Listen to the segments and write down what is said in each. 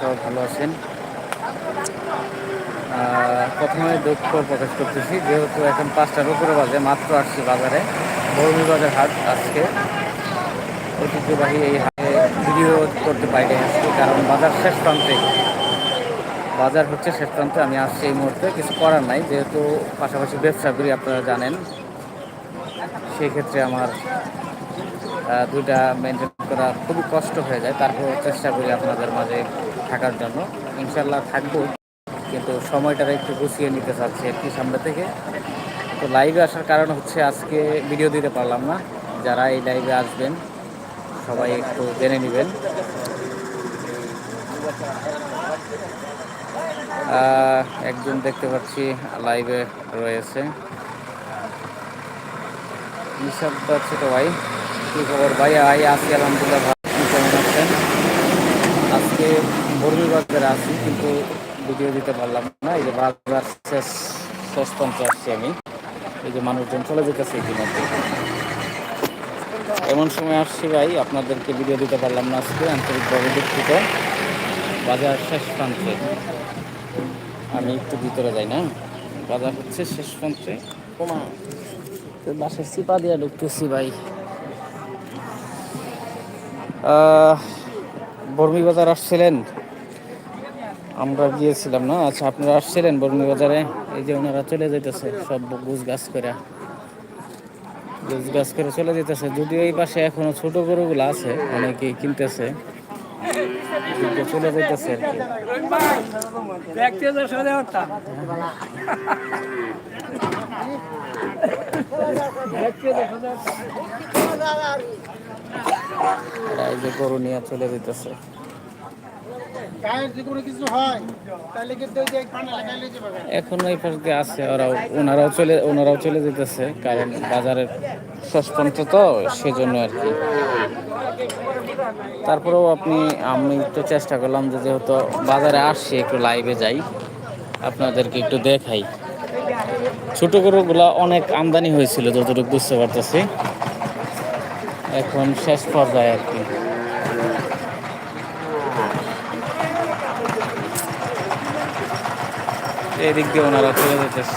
সবাই ভালো আছেন? প্রথমে দুঃখ প্রকাশ করতেছি, যেহেতু এখন পাঁচটার উপরে বাজে, মাত্র আসছি বাজারে। বরুণী বাজার হাট আজকে। ঐতিহ্যবাহী এই হাটে ভিডিও করতে পারি আজকে, কারণ বাজার শেষ প্রান্তে। বাজার হচ্ছে শেষ প্রান্তে, আমি আসছি এই মুহূর্তে, কিছু করার নাই, যেহেতু পাশাপাশি ব্যবসা করি, আপনারা জানেন। সেক্ষেত্রে আমার দুইটা মেনটেন করা খুবই কষ্ট হয়ে যায় তারপর চেষ্টা করি আপনাদের মাঝে থাকার জন্য। ইনশাল্লাহ থাকব, কিন্তু সময়টাকে একটু গুছিয়ে নিতে চাচ্ছি আর কি সামনে থেকে। তো লাইভে আসার কারণ হচ্ছে আজকে ভিডিও দিতে পারলাম না। যারা এই লাইভে আসবেন, সবাই একটু জেনে নেবেন। একজন দেখতে পাচ্ছি লাইভে রয়েছে। নিঃশব্দ ছোট ভাই, কি খবর? ভাই ভাই আছি, আলহামদুলিল্লাহ ভালো আপনি কেমন আছেন আজকে বর্মি বাজারে আছি, কিন্তু ভিডিও দিতে পারলাম না। এই যে বাজার শেষ শেষ পঞ্চে আসছি আমি। এই যে মানুষজন চলে যেতেছে ইতিমধ্যে। এমন সময় আসছি ভাই, আপনাদেরকে ভিডিও দিতে পারলাম না আজকে, আন্তরিকভাবে দুঃখিত। বাজার শেষ প্রান্তে। আমি একটু ভিতরে যাই না। বাজার হচ্ছে শেষ প্রান্তে। কমা তো বাসায় চিপা দিয়ে ঢুকতেছি ভাই। বর্মি বাজার আসছিলেন? আমরা গিয়েছিলাম না? আচ্ছা আপনারা আসছিলেন বর্মি বাজারে? এই যে ওনারা চলে যেতেছে সব গুছ গাছ করে গুছ গাছ করে চলে যেতেছে যদিও এই পাশে এখনও ছোট গরুগুলো আছে অনেকেই কিনতেছে। চলে যেতেছে আর কি। গরু নিয়ে চলে যেতেছে এখনও এই পাশ দিয়ে আছে, ওরাও ওনারাও চলে ওনারাও চলে যেতেছে, কারণ বাজারের শেষ পর্যন্ত তো, সেজন্য আর কি। তারপরেও আপনি আমি একটু চেষ্টা করলাম যে যেহেতু বাজারে আসছি, একটু লাইভে যাই। আপনাদেরকে একটু দেখাই। ছোট গরুগুলো অনেক আমদানি হয়েছিল, যতটুকু বুঝতে পারতেছি। এখন শেষ পর্যায়ে আর কি। এদিক দিয়ে ওনারা চলে যেতেছে।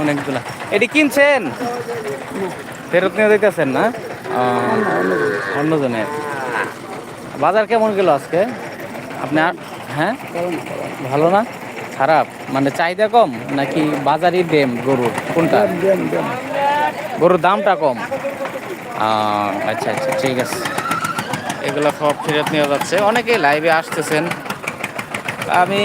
অনেকগুলা। এটি কিনছেন? ফেরত নিয়ে দিতেছেন না? অন্যজনের। বাজার কেমন গেল আজকে? আপনি হ্যাঁ? ভালো না? খারাপ? মানে চাহিদা কম নাকি বাজারই দেম গরুর কোনটা? গরুর দামটা কম? আচ্ছা আচ্ছা ঠিক আছে। এগুলো সব ফেরত নিয়ে যাচ্ছে। অনেকেই লাইভে আসতেছেন। আমি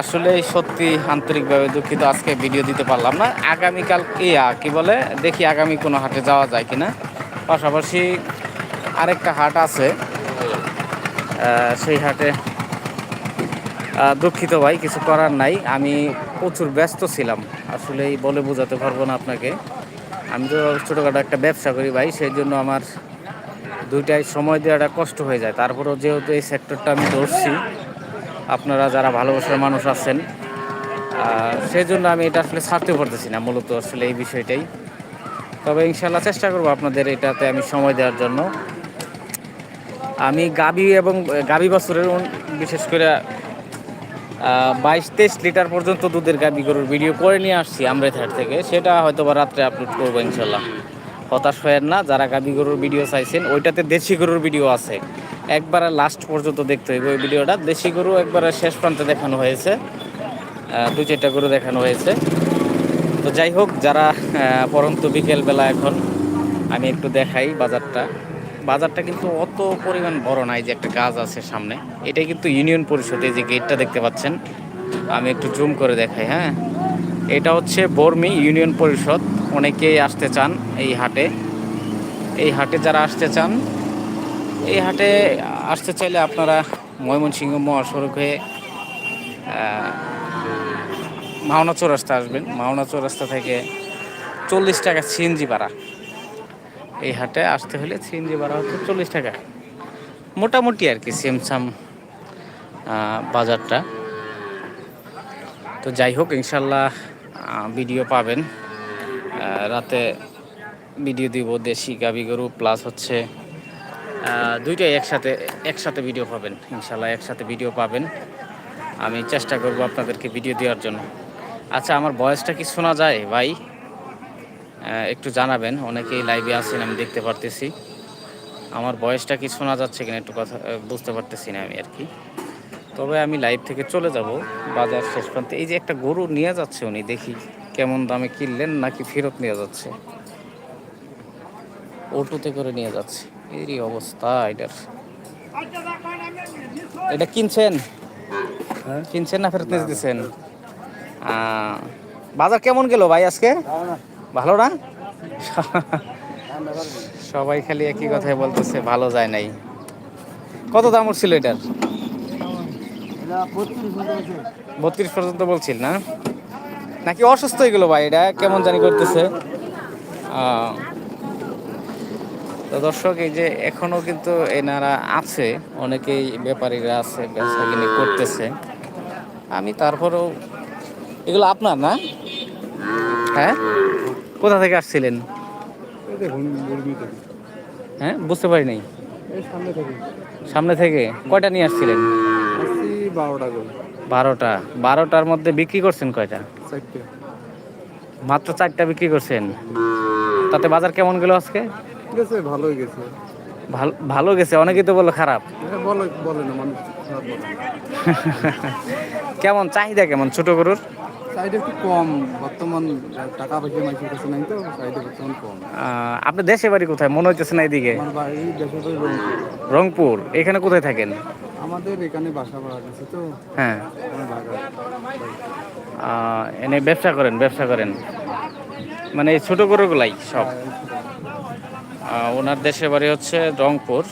আসলে সত্যি আন্তরিকভাবে দুঃখিত, আজকে ভিডিও দিতে পারলাম না। আগামীকাল ইয়া কি বলে? দেখি আগামী কোনো হাটে যাওয়া যায় কিনা। পাশাপাশি আরেকটা হাট আছে। সেই হাটে দুঃখিত ভাই, কিছু করার নাই। আমি প্রচুর ব্যস্ত ছিলাম। আসলে এই বলে বোঝাতে পারব না আপনাকে। আমি তো ছোটোখাটো একটা ব্যবসা করি ভাই, সেই জন্য আমার দুইটাই সময় দেওয়াটা কষ্ট হয়ে যায়। তারপরেও যেহেতু এই সেক্টরটা আমি ধরছি আপনারা যারা ভালোবাসার মানুষ আছেন সেই জন্য আমি এটা আসলে ছাড়তে পারতেছি না, মূলত আসলে এই বিষয়টাই। তবে ইনশাল্লাহ চেষ্টা করব আপনাদের এটাতে আমি সময় দেওয়ার জন্য। আমি গাবি এবং, গাবি বাছুরের বিশেষ করে বাইশ তেইশ লিটার পর্যন্ত দুধের গাবি গরুর ভিডিও করে নিয়ে আসছি আমরেথার থেকে। সেটা হয়তো বা রাত্রে আপলোড করব ইনশাল্লাহ হতাশ হয়েন না, যারা গাবি গরুর ভিডিও চাইছেন, ওইটাতে দেশি গরুর ভিডিও আছে। একবারে লাস্ট পর্যন্ত দেখতে হইবে ওই ভিডিওটা। দেশি গরু একবারে শেষ প্রান্তে দেখানো হয়েছে। দু চারটা গরু দেখানো হয়েছে। তো যাই হোক, যারা পরন্তু বিকেলবেলা এখন, আমি একটু দেখাই বাজারটা। বাজারটা কিন্তু অত পরিমাণ বড় নাই যে একটা গাছ আছে সামনে। এটাই কিন্তু ইউনিয়ন পরিষদে যে গেটটা দেখতে পাচ্ছেন। আমি একটু জুম করে দেখাই হ্যাঁ? এটা হচ্ছে বর্মি ইউনিয়ন পরিষদ। অনেকেই আসতে চান এই হাটে। এই হাটে যারা আসতে চান এই হাটে আসতে চাইলে আপনারা ময়মনসিংহ মহাসড়ক হয়ে মাওনা চৌরাস্তা আসবেন। মাওনা চৌরাস্তা থেকে চল্লিশ টাকা সিএনজি ভাড়া। এই হাটে আসতে হলে সিএনজি ভাড়া হচ্ছে চল্লিশ টাকা। মোটামুটি আর কি সেমসাম বাজারটা। তো যাই হোক, ইনশাল্লাহ ভিডিও পাবেন। রাতে ভিডিও দিব দেশি গাবি গরু প্লাস হচ্ছে দুইটাই একসাথে একসাথে ভিডিও পাবেন ইনশাল্লাহ একসাথে ভিডিও পাবেন। আমি চেষ্টা করব আপনাদেরকে ভিডিও দেওয়ার জন্য। আচ্ছা আমার বয়সটা কি শোনা যায়, ভাই? একটু জানাবেন, অনেকেই লাইভে আছেন, আমি দেখতে পারতেছি। আমার বয়সটা কি শোনা যাচ্ছে কিনা একটু কথা বুঝতে পারতেছি না আমি আর কি। তবে আমি লাইভ থেকে চলে যাব, বাজার শেষ প্রান্তে। এই যে একটা গরু নিয়ে যাচ্ছে উনি, দেখি কেমন দামে কিনলেন নাকি ফেরত নিয়ে যাচ্ছে। অটোতে করে নিয়ে যাচ্ছে। এরই অবস্থা এটার। এটা কিনছেন? কিনছেন না ফেরত নিয়ে দিচ্ছেন বাজার কেমন গেল ভাই আজকে? ভালো না? সবাই খালি একই কথাই বলতেছে ভালো যায় নাই। কত দাম উঠছিল এটার? বত্রিশ পর্যন্ত বলছিল না? নাকি অসুস্থ হয়ে গেলো ভাই এটা? কেমন জানি করতেছে। তো দর্শক এই যে এখনও কিন্তু এনারা আছে অনেকেই ব্যাপারীরা আছে ব্যবসা কিনে করতেছে। আমি তারপরেও এগুলো আপনার না? হ্যাঁ? কোথা থেকে আসছিলেন? হ্যাঁ বুঝতে পারি নাই। সামনে থেকে। কয়টা নিয়ে আসছিলেন? বারোটা বারোটার মধ্যে বিক্রি করছেন কয়টা? মাত্র চারটা বিক্রি করছেন। তাতে বাজার কেমন গেল আজকে? গেছে ভালোই গেছে। ভালো ভালো গেছে অনেকেই তো বলো খারাপ। হ্যাঁ, বলে বলে না মানুষ খারাপ বলে। না। কেমন চাহিদা কেমন ছোট গরুর? সাইডে একটু কম বর্তমান টাকা পয়সা কাছে নাই তো সাইডে বর্তমান কম। আপনার দেশে বাড়ি কোথায়? মনে হইতেছে না এদিকে। রংপুর। এখানে কোথায় থাকেন? আমাদের এখানে বাসা ভাড়া গেছে তো। হ্যাঁ। এনে ব্যবসা করেন ব্যবসা করেন। মানে ছোট গরুগুলাই সব। আহ, ওনার দেশে বাড়ি হচ্ছে রংপুর।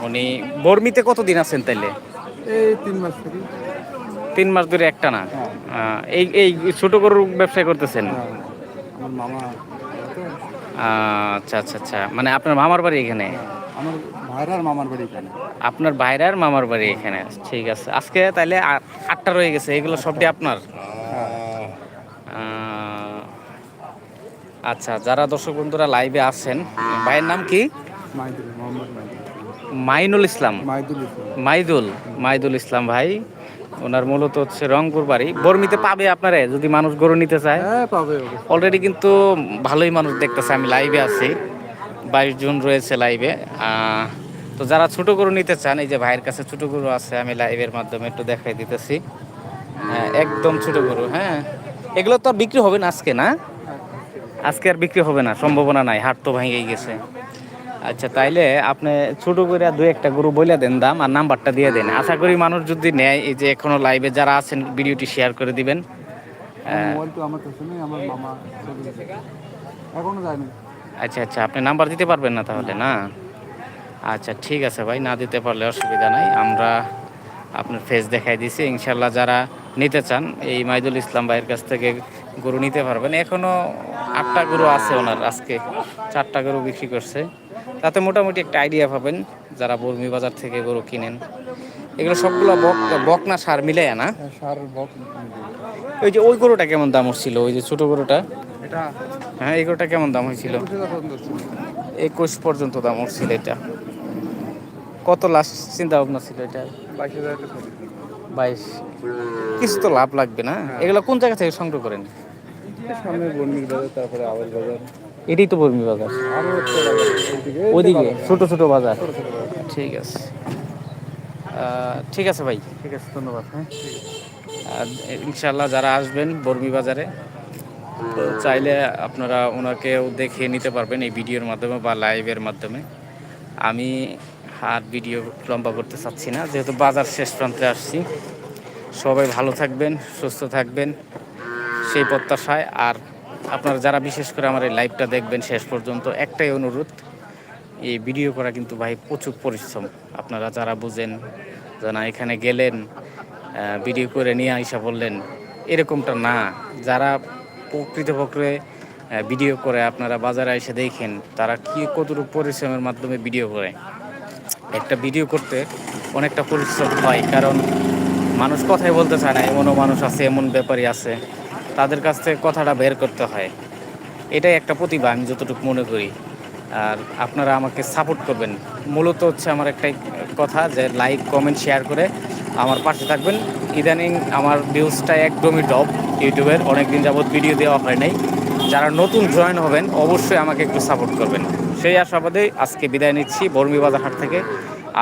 উনি বর্মিতে কতদিন আছেন তাইলে? এই তিন মাস তিন মাস ধরে একটা না? এই এই ছোট গরুর ব্যবসা করতেছেন? হ্যাঁ, আচ্ছা আচ্ছা আচ্ছা। মানে আপনার মামার বাড়ি এখানে? আমার ভাইরার মামার বাড়ি এখানে। আপনার বাইরের মামার বাড়ি এখানে। ঠিক আছে। আজকে তাইলে আ- আটটা রয়ে গেছে। এগুলো সবটি আপনার? আচ্ছা যারা দর্শক বন্ধুরা লাইভে আছেন ভাইয়ের নাম কি? মাইনুল ইসলাম। মাইদুল মাইদুল ইসলাম ভাই ওনার মূলত হচ্ছে রংপুর বাড়ি। বর্মিতে পাবে আপনারে যদি মানুষ গরু নিতে চায়। হ্যাঁ পাবে অলরেডি কিন্তু ভালোই মানুষ দেখতেছে আমি লাইভে আছি। বাইশ জুন রয়েছে লাইভে তো যারা ছোট গরু নিতে চান এই যে ভাইয়ের কাছে ছোট গরু আছে আমি লাইভের মাধ্যমে একটু দেখাই দিতেছি। হ্যাঁ, একদম ছোট গরু হ্যাঁ। এগুলো তো আর বিক্রি হবে না আজকে না? আজকে আর বিক্রি হবে না সম্ভাবনা নাই হাট তো ভেঙেই গেছে। আচ্ছা তাইলে আপনি ছোট করে দু একটা গরু বলে দেন দাম আর নাম্বারটা দিয়ে দেন। আশা করি মানুষ যদি নেয় এই যে এখনও লাইভে যারা আছেন ভিডিওটি শেয়ার করে দিবেন। আচ্ছা আচ্ছা আপনি নাম্বার দিতে পারবেন না তাহলে না? আচ্ছা ঠিক আছে ভাই না দিতে পারলে অসুবিধা নাই। আমরা আপনার ফেস দেখাই দিছি। ইনশাল্লাহ যারা নিতে চান এই মাইদুল ইসলাম ভাইয়ের কাছ থেকে গরু নিতে পারবেন। এখনও আটটা গরু আছে ওনার আজকে। চারটা গরু বিক্রি করছে। তাতে মোটামুটি একটা আইডিয়া পাবেন যারা বর্মি বাজার থেকে গরু কিনেন। এগুলো সবগুলো বক বকনা সার মিলে না? হ্যাঁ, সার বক। ওই যে ওই গরুটা কেমন দাম হচ্ছিল? ওই যে ছোট গরুটা? হ্যাঁ এই গরুটা কেমন দাম হয়েছিল একুশে পর্যন্ত দাম হচ্ছিল এটা। কত লাস্ট চিন্তা ভাবনা ছিল এটা? বাইশ কিছু তো লাভ লাগবে না। এগুলো কোন জায়গা থেকে সংগ্রহ করেন? সামনে বর্মির বাজার তারপরে আওয়াজ বাজার। এটাই তো বর্মি বাজার। ওইদিকে বাজার। ছোট ছোট বাজার। ঠিক আছে। ঠিক আছে ভাই। ঠিক আছে ধন্যবাদ হ্যাঁ। আর ইনশাল্লাহ যারা আসবেন বর্মি বাজারে তো চাইলে আপনারা ওনাকেও দেখে নিতে পারবেন এই ভিডিওর মাধ্যমে বা লাইভের মাধ্যমে। আমি আর ভিডিও লম্বা করতে চাচ্ছি না যেহেতু বাজার শেষ প্রান্তে আসছি। সবাই ভালো থাকবেন সুস্থ থাকবেন। সেই প্রত্যাশায় আর আপনারা যারা বিশেষ করে আমার এই লাইভটা দেখবেন শেষ পর্যন্ত, একটাই অনুরোধ, এই ভিডিও করা কিন্তু ভাই প্রচুর পরিশ্রম। আপনারা যারা বুঝেন যে না, এখানে গেলেন ভিডিও করে নিয়ে আইসা বললেন, এরকমটা না। যারা প্রকৃতপক্ষে ভিডিও করে, আপনারা বাজারে এসে দেখেন, তারা কি কতটুকু পরিশ্রমের মাধ্যমে ভিডিও করে। একটা ভিডিও করতে অনেকটা পরিশ্রম হয়, কারণ মানুষ কথাই বলতে চায় না, এমনও মানুষ আছে, এমন ব্যাপারই আছে। তাদের কাছ থেকে কথাটা বের করতে হয়। এটাই একটা প্রতিভা, আমি যতটুকু মনে করি। আর আপনারা আমাকে সাপোর্ট করবেন। মূলত হচ্ছে আমার একটাই কথা যে লাইক কমেন্ট শেয়ার করে আমার পাশে থাকবেন। ইদানিং আমার ভিউজটা একদমই ডপ ইউটিউবের। অনেক দিন যাবৎ ভিডিও দেওয়া হয় নাই। যারা নতুন জয়েন হবেন, অবশ্যই আমাকে একটু সাপোর্ট করবেন। সেই আশাবাদে আজকে বিদায় নিচ্ছি বর্মী বাজার হাট থেকে।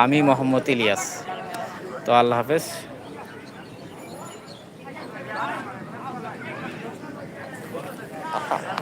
আমি মোহাম্মদ ইলিয়াস। তো আল্লাহ হাফেজ।